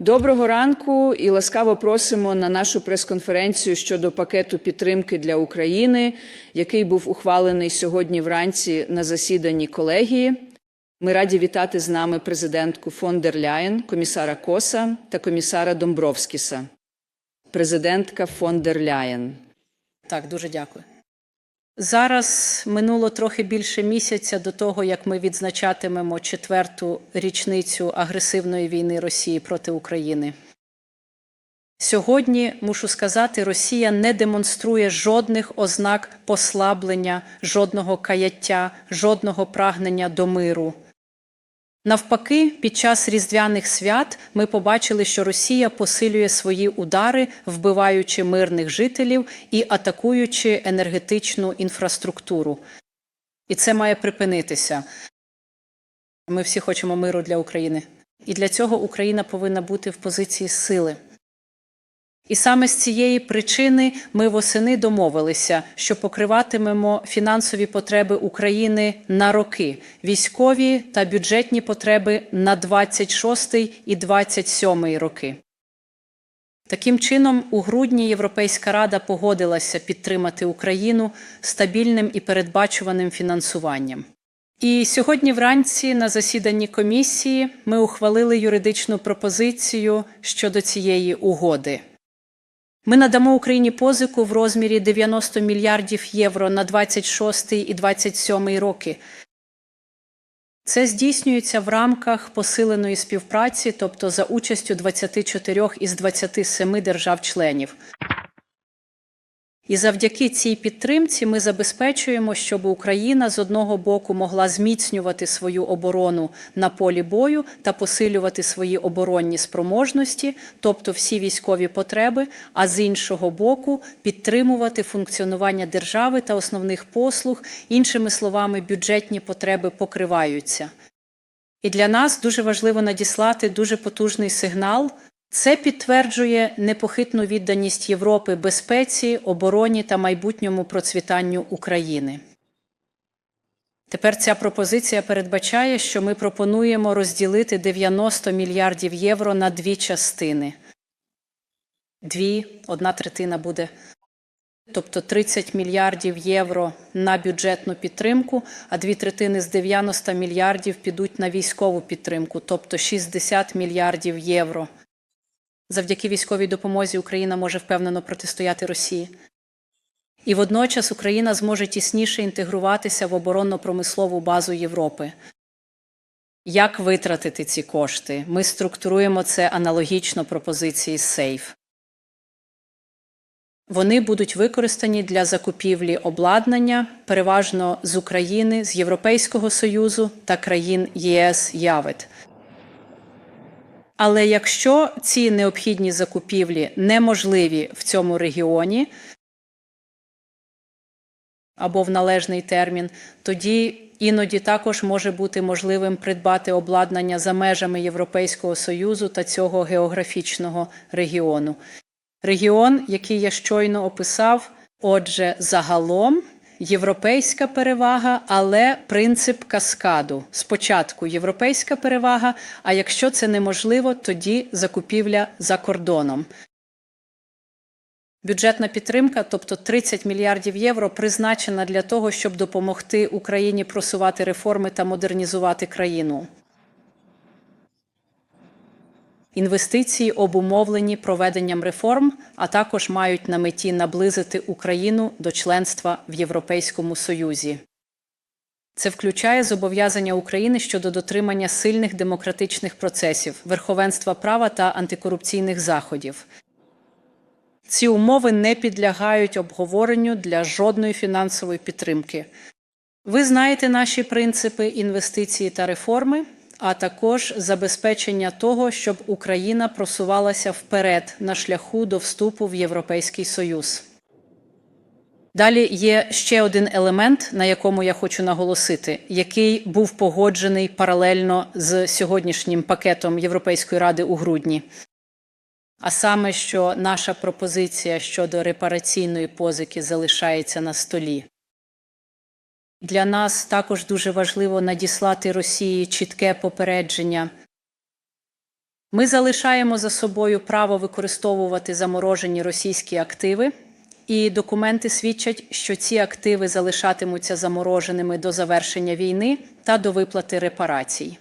Доброго ранку і ласкаво просимо на нашу прес-конференцію щодо пакету підтримки для України, який був ухвалений сьогодні вранці на засіданні колегії. Ми раді вітати з нами президентку фон дер Ляєн, комісара Коса та комісара Домбровскіса. Президентка фон дер Ляєн. Так, дуже дякую. Зараз минуло трохи більше місяця до того, як ми відзначатимемо четверту річницю агресивної війни Росії проти України. Сьогодні, мушу сказати, Росія не демонструє жодних ознак послаблення, жодного каяття, жодного прагнення до миру. Навпаки, під час різдвяних свят ми побачили, що Росія посилює свої удари, вбиваючи мирних жителів і атакуючи енергетичну інфраструктуру. І це має припинитися. Ми всі хочемо миру для України. І для цього Україна повинна бути в позиції сили. І саме з цієї причини ми восени домовилися, що покриватимемо фінансові потреби України на роки, військові та бюджетні потреби на 26 і 27 роки. Таким чином, у грудні Європейська рада погодилася підтримати Україну стабільним і передбачуваним фінансуванням. І сьогодні вранці на засіданні комісії ми ухвалили юридичну пропозицію щодо цієї угоди. Ми надамо Україні позику в розмірі 90 мільярдів євро на 26 і 27 роки. Це здійснюється в рамках посиленої співпраці, тобто за участю 24 із 27 держав-членів. І завдяки цій підтримці ми забезпечуємо, щоб Україна з одного боку могла зміцнювати свою оборону на полі бою та посилювати свої оборонні спроможності, тобто всі військові потреби, а з іншого боку підтримувати функціонування держави та основних послуг, іншими словами, бюджетні потреби покриваються. І для нас дуже важливо надіслати дуже потужний сигнал. Це підтверджує непохитну відданість Європи безпеці, обороні та майбутньому процвітанню України. Тепер ця пропозиція передбачає, що ми пропонуємо розділити 90 мільярдів євро на дві частини. Дві, одна третина буде, тобто 30 мільярдів євро на бюджетну підтримку, а дві третини з 90 мільярдів підуть на військову підтримку, тобто 60 мільярдів євро. Завдяки військовій допомозі Україна може впевнено протистояти Росії. І водночас Україна зможе тісніше інтегруватися в оборонно-промислову базу Європи. Як витратити ці кошти? Ми структуруємо це аналогічно пропозиції SAFE. Вони будуть використані для закупівлі обладнання, переважно з України, з Європейського Союзу та країн ЄС ЯВЕТ. Але якщо ці необхідні закупівлі неможливі в цьому регіоні або в належний термін, тоді іноді також може бути можливим придбати обладнання за межами Європейського Союзу та цього географічного регіону. Регіон, який я щойно описав, отже, загалом європейська перевага, але принцип каскаду. Спочатку європейська перевага, а якщо це неможливо, тоді закупівля за кордоном. Бюджетна підтримка, тобто 30 мільярдів євро, призначена для того, щоб допомогти Україні просувати реформи та модернізувати країну. Інвестиції обумовлені проведенням реформ, а також мають на меті наблизити Україну до членства в Європейському Союзі. Це включає зобов'язання України щодо дотримання сильних демократичних процесів, верховенства права та антикорупційних заходів. Ці умови не підлягають обговоренню для жодної фінансової підтримки. Ви знаєте наші принципи інвестиції та реформи, а також забезпечення того, щоб Україна просувалася вперед на шляху до вступу в Європейський Союз. Далі є ще один елемент, на якому я хочу наголосити, який був погоджений паралельно з сьогоднішнім пакетом Європейської ради у грудні. А саме, що наша пропозиція щодо репараційної позики залишається на столі. Для нас також дуже важливо надіслати Росії чітке попередження Ми залишаємо за собою право використовувати заморожені російські активи, і документи свідчать, що ці активи залишатимуться замороженими до завершення війни та до виплати репарацій.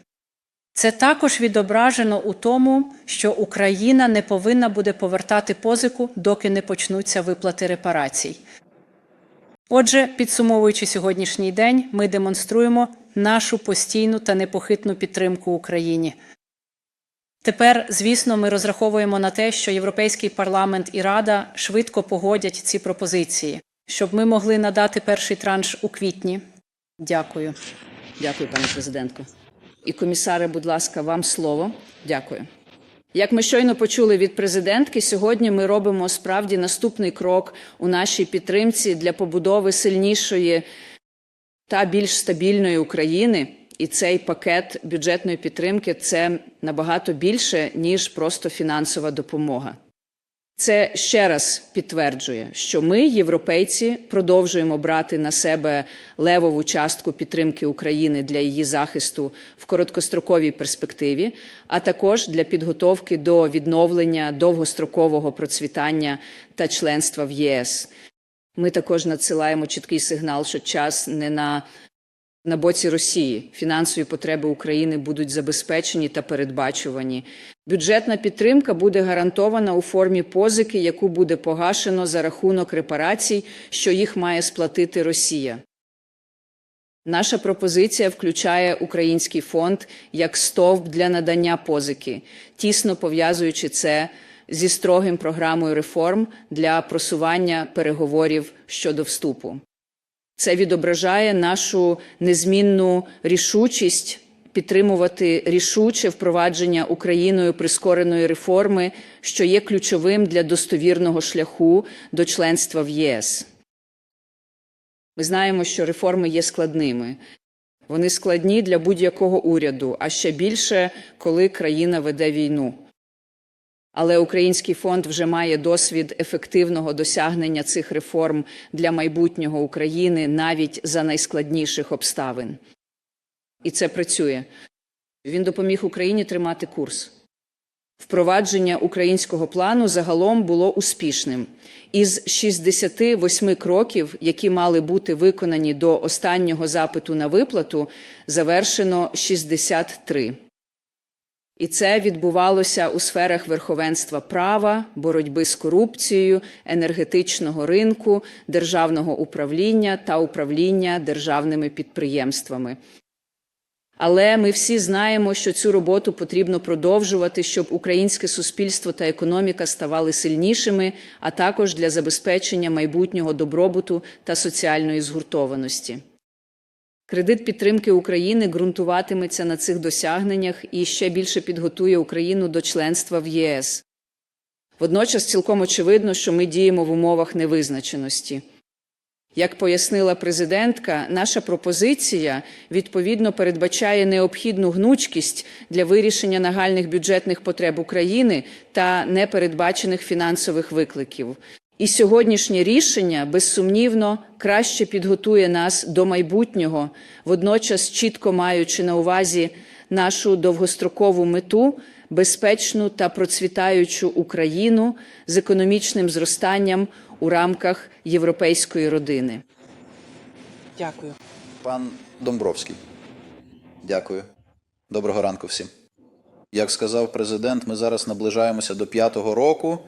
Це також відображено у тому, що Україна не повинна буде повертати позику, доки не почнуться виплати репарацій. Отже, підсумовуючи сьогоднішній день, ми демонструємо нашу постійну та непохитну підтримку Україні. Тепер, звісно, ми розраховуємо на те, що Європейський парламент і Рада швидко погодять ці пропозиції, щоб ми могли надати перший транш у квітні. Дякую. Дякую, пане президентко. І комісаре, будь ласка, вам слово. Дякую. Як ми щойно почули від президентки, сьогодні ми робимо справді наступний крок у нашій підтримці для побудови сильнішої та більш стабільної України. І цей пакет бюджетної підтримки це набагато більше, ніж просто фінансова допомога. Це ще раз підтверджує, що ми, європейці, продовжуємо брати на себе левову частку підтримки України для її захисту в короткостроковій перспективі, а також для підготовки до відновлення довгострокового процвітання та членства в ЄС. Ми також надсилаємо чіткий сигнал, що час не на на боці Росії фінансові потреби України будуть забезпечені та передбачувані. Бюджетна підтримка буде гарантована у формі позики, яку буде погашено за рахунок репарацій, що їх має сплатити Росія. Наша пропозиція включає український фонд як стовп для надання позики, тісно пов'язуючи це зі строгим програмою реформ для просування переговорів щодо вступу. Це відображає нашу незмінну рішучість підтримувати рішуче впровадження Україною прискореної реформи, що є ключовим для достовірного шляху до членства в ЄС. Ми знаємо, що реформи є складними. Вони складні для будь-якого уряду, а ще більше, коли країна веде війну. Але Український фонд вже має досвід ефективного досягнення цих реформ для майбутнього України навіть за найскладніших обставин. І це працює. Він допоміг Україні тримати курс. Впровадження українського плану загалом було успішним. Із 68 кроків, які мали бути виконані до останнього запиту на виплату, завершено 63. І це відбувалося у сферах верховенства права, боротьби з корупцією, енергетичного ринку, державного управління та управління державними підприємствами. Але ми всі знаємо, що цю роботу потрібно продовжувати, щоб українське суспільство та економіка ставали сильнішими, а також для забезпечення майбутнього добробуту та соціальної згуртованості. Кредит підтримки України ґрунтуватиметься на цих досягненнях і ще більше підготує Україну до членства в ЄС. Водночас цілком очевидно, що ми діємо в умовах невизначеності. Як пояснила президентка, наша пропозиція відповідно передбачає необхідну гнучкість для вирішення нагальних бюджетних потреб України та непередбачених фінансових викликів. І сьогоднішнє рішення, безсумнівно, краще підготує нас до майбутнього, водночас чітко маючи на увазі нашу довгострокову мету безпечну та процвітаючу Україну з економічним зростанням у рамках європейської родини. Дякую. Пан Домбровський. Дякую. Доброго ранку всім. Як сказав президент, ми зараз наближаємося до п'ятого року